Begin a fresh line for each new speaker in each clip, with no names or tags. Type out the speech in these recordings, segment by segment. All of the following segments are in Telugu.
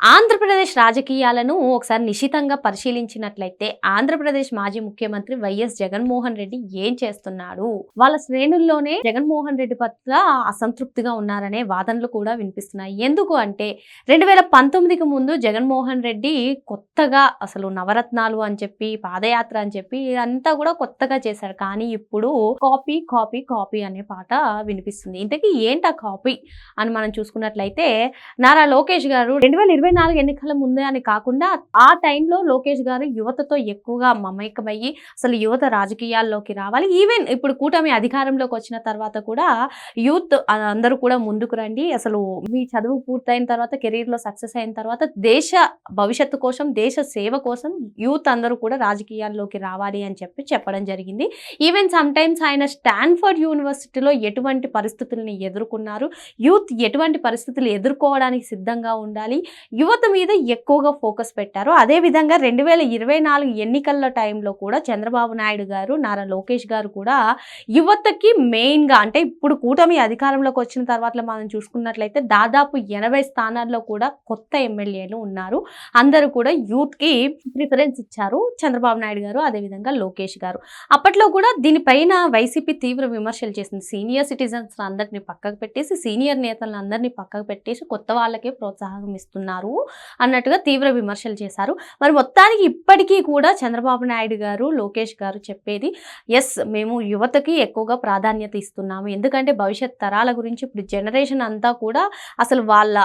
Andhra Pradesh రాజకీయాలను ఒకసారి నిశితంగా పరిశీలించినట్లయితే ఆంధ్రప్రదేశ్ మాజీ ముఖ్యమంత్రి వైఎస్ జగన్మోహన్ రెడ్డి ఏం చేస్తున్నాడు? వాళ్ళ శ్రేణుల్లోనే జగన్మోహన్ రెడ్డి పట్ల అసంతృప్తిగా ఉన్నారనే వాదనలు కూడా వినిపిస్తున్నాయి. ఎందుకు అంటే రెండు వేల పంతొమ్మిదికి ముందు జగన్మోహన్ రెడ్డి కొత్తగా అసలు నవరత్నాలు అని చెప్పి పాదయాత్ర అని చెప్పి అంతా కూడా కొత్తగా చేశారు కానీ ఇప్పుడు కాపీ కాపీ కాపీ అనే పాట వినిపిస్తుంది. ఇంతకీ ఏంటా కాపీ అని మనం చూసుకున్నట్లయితే నారా లోకేష్ గారు రెండు వేల ఇరవై నాలుగు ఎన్నికల ముందే అని కాకుండా ఆ టైంలో లోకేష్ గారు యువతతో ఎక్కువగా మమేకమయ్యి అసలు యువత రాజకీయాల్లోకి రావాలి. ఈవెన్ ఇప్పుడు కూటమి అధికారంలోకి వచ్చిన తర్వాత కూడా యూత్ అందరూ కూడా ముందుకు రండి. అసలు మీ చదువు పూర్తయిన తర్వాత కెరీర్లో సక్సెస్ అయిన తర్వాత దేశ భవిష్యత్తు కోసం దేశ సేవ కోసం యూత్ అందరూ కూడా రాజకీయాల్లోకి రావాలి అని చెప్పి చెప్పడం జరిగింది. ఈవెన్ సమ్టైమ్స్ ఆయన స్టాన్ఫర్డ్ యూనివర్సిటీలో ఎటువంటి పరిస్థితుల్ని ఎదుర్కొన్నారు. యూత్ ఎటువంటి పరిస్థితులు ఎదుర్కోవడానికి సిద్ధంగా ఉండాలి. యువత మీద ఎక్కువగా ఫోకస్ పెట్టారు. అదేవిధంగా రెండు వేల ఇరవై నాలుగు ఎన్నికల టైంలో కూడా చంద్రబాబు నాయుడు గారు నారా లోకేష్ గారు కూడా యువతకి మెయిన్గా అంటే ఇప్పుడు కూటమి అధికారంలోకి వచ్చిన తర్వాత మనం చూసుకున్నట్లయితే దాదాపు ఎనభై స్థానాల్లో కూడా కొత్త ఎమ్మెల్యేలు ఉన్నారు. అందరూ కూడా యూత్కి ప్రిఫరెన్స్ ఇచ్చారు చంద్రబాబు నాయుడు గారు అదేవిధంగా లోకేష్ గారు. అప్పట్లో కూడా దీనిపైన వైసీపీ తీవ్ర విమర్శలు చేసింది. సీనియర్ సిటిజన్స్ అందరినీ పక్కకు పెట్టేసి సీనియర్ నేతలను అందరినీ పక్కకు పెట్టేసి కొత్త వాళ్ళకే ప్రోత్సాహం ఇస్తున్నారు. అన్నట్టుగా తీవ్ర విమర్శలు చేశారు. మరి మొత్తానికి ఇప్పటికీ కూడా చంద్రబాబు నాయుడు గారు లోకేష్ గారు చెప్పేది ఎస్ మేము యువతకి ఎక్కువగా ప్రాధాన్యత ఇస్తున్నాము. ఎందుకంటే భవిష్యత్ తరాల గురించి ఇప్పుడు జనరేషన్ అంతా కూడా అసలు వాళ్ళ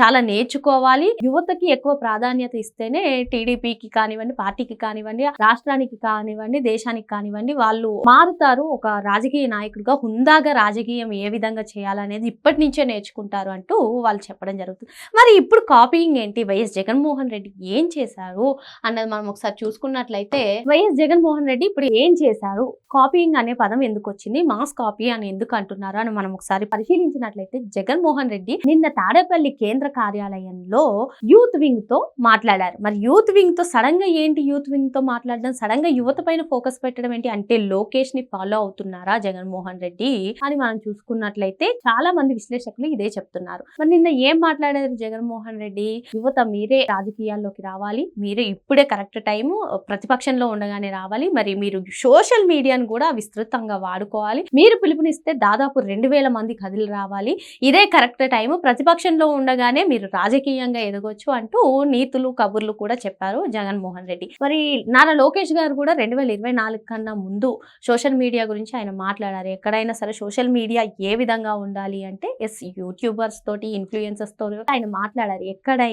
చాలా నేర్చుకోవాలి. యువతకి ఎక్కువ ప్రాధాన్యత ఇస్తేనే టీడీపీకి కానివ్వండి పార్టీకి కానివ్వండి రాష్ట్రానికి కానివ్వండి దేశానికి కానివ్వండి వాళ్ళు మారుతారు. ఒక రాజకీయ నాయకుడిగా హుందాగా రాజకీయం ఏ విధంగా చేయాలనేది ఇప్పటి నుంచే నేర్చుకుంటారు అంటూ వాళ్ళు చెప్పడం జరుగుతుంది. మరి ఇప్పుడు కాపీ థింకింగ్ ఏంటి? వైఎస్ జగన్మోహన్ రెడ్డి ఏం చేశారు? అన్నది మనం ఒకసారి చూసుకున్నట్లయితే వైఎస్ జగన్మోహన్ రెడ్డి ఇప్పుడు ఏం చేశారు? కాపీయింగ్ అనే పదం ఎందుకు వచ్చింది? మాస్ కాపీ అని ఎందుకు అంటున్నారు? అని మనం ఒకసారి పరిశీలించినట్లయితే జగన్మోహన్ రెడ్డి నిన్న తాడేపల్లి కేంద్ర కార్యాలయంలో యూత్ వింగ్తో మాట్లాడారు. మరి యూత్ వింగ్తో సడన్గా ఏంటి యూత్ వింగ్తో మాట్లాడడం? సడన్గా యువత పైన ఫోకస్ పెట్టడం ఏంటి? అంటే లోకేష్ని ఫాలో అవుతున్నారా జగన్మోహన్ రెడ్డి? అని మనం చూసుకున్నట్లయితే చాలా మంది విశ్లేషకులు ఇదే చెప్తున్నారు. మరి నిన్న ఏం మాట్లాడారు జగన్మోహన్ రెడ్డి? యువత మీరే రాజకీయాల్లోకి రావాలి మీరే ఇప్పుడే కరెక్ట్ టైము ప్రతిపక్షంలో ఉండగానే రావాలి మరి మీరు సోషల్ మీడియాను కూడా విస్తృతంగా వాడుకోవాలి. మీరు పిలుపునిస్తే దాదాపు రెండు వేల మంది కదిలి రావాలి. ఇదే కరెక్ట్ టైము ప్రతిపక్షంలో ఉండగానే మీరు రాజకీయంగా ఎదగొచ్చు అంటూ నీతులు కబుర్లు కూడా చెప్పారు జగన్మోహన్ రెడ్డి. మరి నారా లోకేష్ గారు కూడా రెండు వేల ఇరవై నాలుగు కన్నా ముందు సోషల్ మీడియా గురించి ఆయన మాట్లాడారు. ఎక్కడైనా సరే సోషల్ మీడియా ఏ విధంగా ఉండాలి అంటే ఎస్ యూట్యూబర్స్ తోటి ఇన్ఫ్లుయెన్సర్స్ తోటి ఆయన మాట్లాడారు. ఎక్కడైనా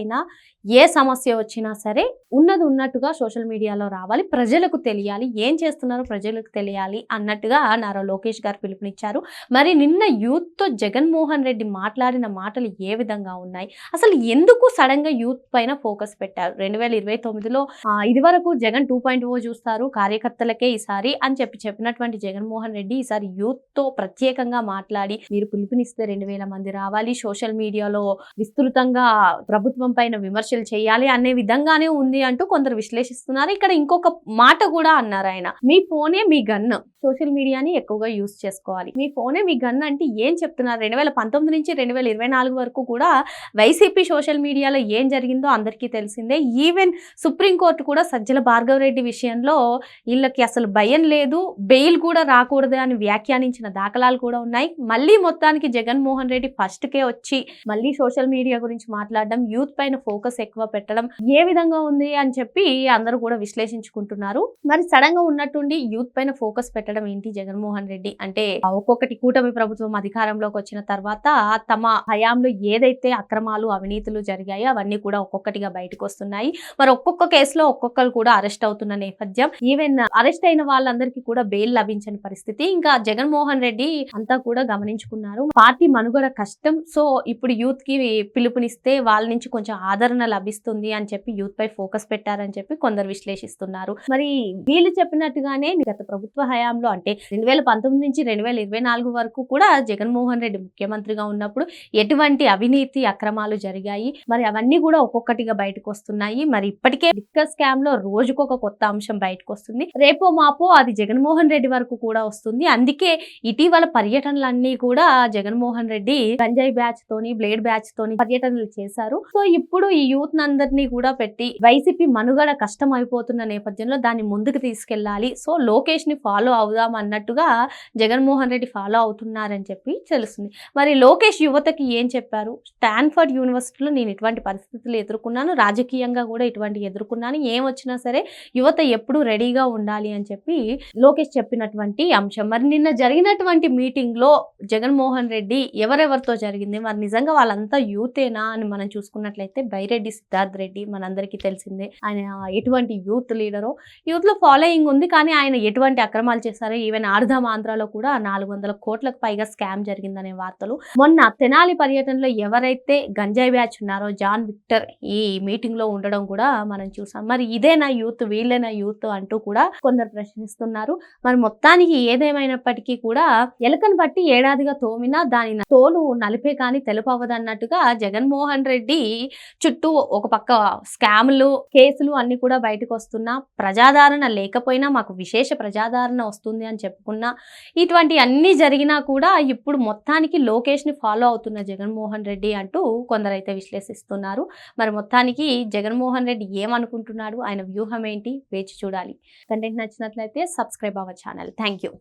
ఏ సమస్య వచ్చినా సరే ఉన్నది ఉన్నట్టుగా సోషల్ మీడియాలో రావాలి ప్రజలకు తెలియాలి ఏం చేస్తున్నారో ప్రజలకు తెలియాలి అన్నట్టుగా నారా లోకేష్ గారు పిలుపునిచ్చారు. మరి నిన్న యూత్తో జగన్మోహన్ రెడ్డి మాట్లాడిన మాటలు ఏ విధంగా ఉన్నాయి? అసలు ఎందుకు సడన్గా యూత్ పైన ఫోకస్ పెట్టారు? రెండు వేల ఇరవై తొమ్మిదిలో ఇది వరకు జగన్ టూ పాయింట్ ఓ చూస్తారు కార్యకర్తలకే ఈసారి అని చెప్పి చెప్పినటువంటి జగన్మోహన్ రెడ్డి ఈసారి యూత్తో ప్రత్యేకంగా మాట్లాడి మీరు పిలుపునిస్తే రెండు వేల మంది రావాలి సోషల్ మీడియాలో విస్తృతంగా ప్రభుత్వం పైన విమర్శలు చేయాలి అనే విధంగానే ఉంది అంటూ కొందరు విశ్లేషిస్తున్నారు. ఇక్కడ ఇంకొక మాట కూడా అన్నారు ఆయన. మీ ఫోనే మీ గన్. సోషల్ మీడియాని ఎక్కువగా యూస్ చేసుకోవాలి. మీ ఫోనే మీ గన్ అంటే ఏం చెప్తున్నారు? రెండు వేల పంతొమ్మిది నుంచి రెండు వేల ఇరవై నాలుగు వరకు కూడా వైసీపీ సోషల్ మీడియాలో ఏం జరిగిందో అందరికీ తెలిసిందే. ఈవెన్ సుప్రీంకోర్టు కూడా సజ్జల భార్గవ రెడ్డి విషయంలో వీళ్ళకి అసలు భయం లేదు. బెయిల్ కూడా రాకూడదు అని వ్యాఖ్యానించిన దాఖలాలు కూడా ఉన్నాయి. మళ్ళీ మొత్తానికి జగన్మోహన్ రెడ్డి ఫస్ట్ కే వచ్చి మళ్ళీ సోషల్ మీడియా గురించి మాట్లాడడం యూత్ పైన ఫోకస్ ఎక్కువ పెట్టడం ఏ విధంగా ఉంది అని చెప్పి అందరూ కూడా విశ్లేషించుకుంటున్నారు. మరి సడన్గా ఉన్నట్టుండి యూత్ పైన ఫోకస్ పెట్టడం ఏంటి జగన్మోహన్ రెడ్డి? అంటే ఒక్కొక్కటి కూటమి ప్రభుత్వం అధికారంలోకి వచ్చిన తర్వాత తమ హయాంలో ఏదైతే అక్రమాలు అవినీతులు జరిగాయో అవన్నీ కూడా ఒక్కొక్కటిగా బయటకు వస్తున్నాయి. మరి ఒక్కొక్క కేసులో ఒక్కొక్కరు కూడా అరెస్ట్ అవుతున్న నేపథ్యం ఈవెన్ అరెస్ట్ అయిన వాళ్ళందరికీ కూడా బెయిల్ లభించని పరిస్థితి. ఇంకా జగన్మోహన్ రెడ్డి అంతా కూడా గమనించుకున్నారు. పార్టీ మనుగడ కష్టం. సో ఇప్పుడు యూత్కి పిలుపునిస్తే వాళ్ళ నుంచి కొంచెం ఆదరణ లభిస్తుంది అని చెప్పి యూత్ పై ఫోకస్ పెట్టారని చెప్పి కొందరు విశ్లేషిస్తున్నారు. మరి వీళ్ళు చెప్పినట్టుగానే గత ప్రభుత్వ హయాంలో అంటే రెండు వేల పంతొమ్మిది నుంచి రెండు వేల ఇరవై నాలుగు వరకు కూడా జగన్మోహన్ రెడ్డి ముఖ్యమంత్రిగా ఉన్నప్పుడు ఎటువంటి అవినీతి అక్రమాలు జరిగాయి. మరి అవన్నీ కూడా ఒక్కొక్కటిగా బయటకు వస్తున్నాయి. మరి ఇప్పటికే లిక్కర్ స్కామ్లో రోజుకొక కొత్త అంశం బయటకు వస్తుంది. రేపో మాపో అది జగన్మోహన్ రెడ్డి వరకు కూడా వస్తుంది. అందుకే ఇటీవల పర్యటనలన్నీ కూడా జగన్మోహన్ రెడ్డి గంజాయి బ్యాచ్ తోని బ్లేడ్ బ్యాచ్ తోని పర్యటనలు చేశారు. సో ఇప్పుడు ఈ యూత్ అందరినీ కూడా పెట్టి వైసీపీ మనుగడ కష్టం అయిపోతున్న నేపథ్యంలో దాన్ని ముందుకు తీసుకెళ్ళాలి సో లోకేష్ని ఫాలో అవుదాం అన్నట్టుగా జగన్మోహన్ రెడ్డి ఫాలో అవుతున్నారని చెప్పి తెలుస్తుంది. మరి లోకేష్ యువతకి ఏం చెప్పారు? స్టాన్ఫర్డ్ యూనివర్సిటీలో నేను ఇటువంటి పరిస్థితులు ఎదుర్కొన్నాను రాజకీయంగా కూడా ఇటువంటి ఎదుర్కొన్నాను ఏం వచ్చినా సరే యువత ఎప్పుడు రెడీగా ఉండాలి అని చెప్పి లోకేష్ చెప్పినటువంటి అంశం. మరి నిన్న జరిగినటువంటి మీటింగ్లో జగన్మోహన్ రెడ్డి ఎవరెవరితో జరిగింది? మరి నిజంగా వాళ్ళంతా యూతేనా అని మనం చూసుకున్నట్టు చూసుకున్నట్లయితే బైరెడ్డి సిద్ధార్థ్ రెడ్డి మనందరికీ తెలిసిందే. ఆయన ఎటువంటి యూత్ లీడరో యూత్లో ఫాలోయింగ్ ఉంది కానీ ఆయన ఎటువంటి అక్రమాలు చేశారో ఈవెన్ ఆర్ధం ఆంధ్రాలో కూడా నాలుగు వందల కోట్లకు పైగా స్కామ్ జరిగిందనే వార్తలు. మొన్న తెనాలి పర్యటనలో ఎవరైతే గంజాయి బ్యాచ్ ఉన్నారో జాన్ విక్టర్ ఈ మీటింగ్లో ఉండడం కూడా మనం చూసాం. మరి ఇదేనా యూత్ వీళ్ళేనా యూత్ అంటూ కూడా కొందరు ప్రశ్నిస్తున్నారు. మరి మొత్తానికి ఏదేమైనప్పటికీ కూడా ఎలకను బట్టి ఏడాదిగా తోమినా దాని తోలు నలిపే కానీ తెలుపు అన్నట్టుగా జగన్మోహన్ రెడ్డి చుట్టూ ఒక పక్క స్కాములు కేసులు అన్ని కూడా బయటకు వస్తున్నా ప్రజాదరణ లేకపోయినా మాకు విశేష ప్రజాదరణ వస్తుంది అని చెప్పుకున్నా ఇటువంటి అన్ని జరిగినా కూడా ఇప్పుడు మొత్తానికి లోకేష్ని ఫాలో అవుతున్న జగన్మోహన్ రెడ్డి అంటూ కొందరైతే విశ్లేషిస్తున్నారు. మరి మొత్తానికి జగన్మోహన్ రెడ్డి ఏమనుకుంటున్నాడు? ఆయన వ్యూహం ఏంటి? వేచి చూడాలి. కంటెంట్ నచ్చినట్లయితే సబ్స్క్రైబ్ అవ్వ ఛానల్. Thank you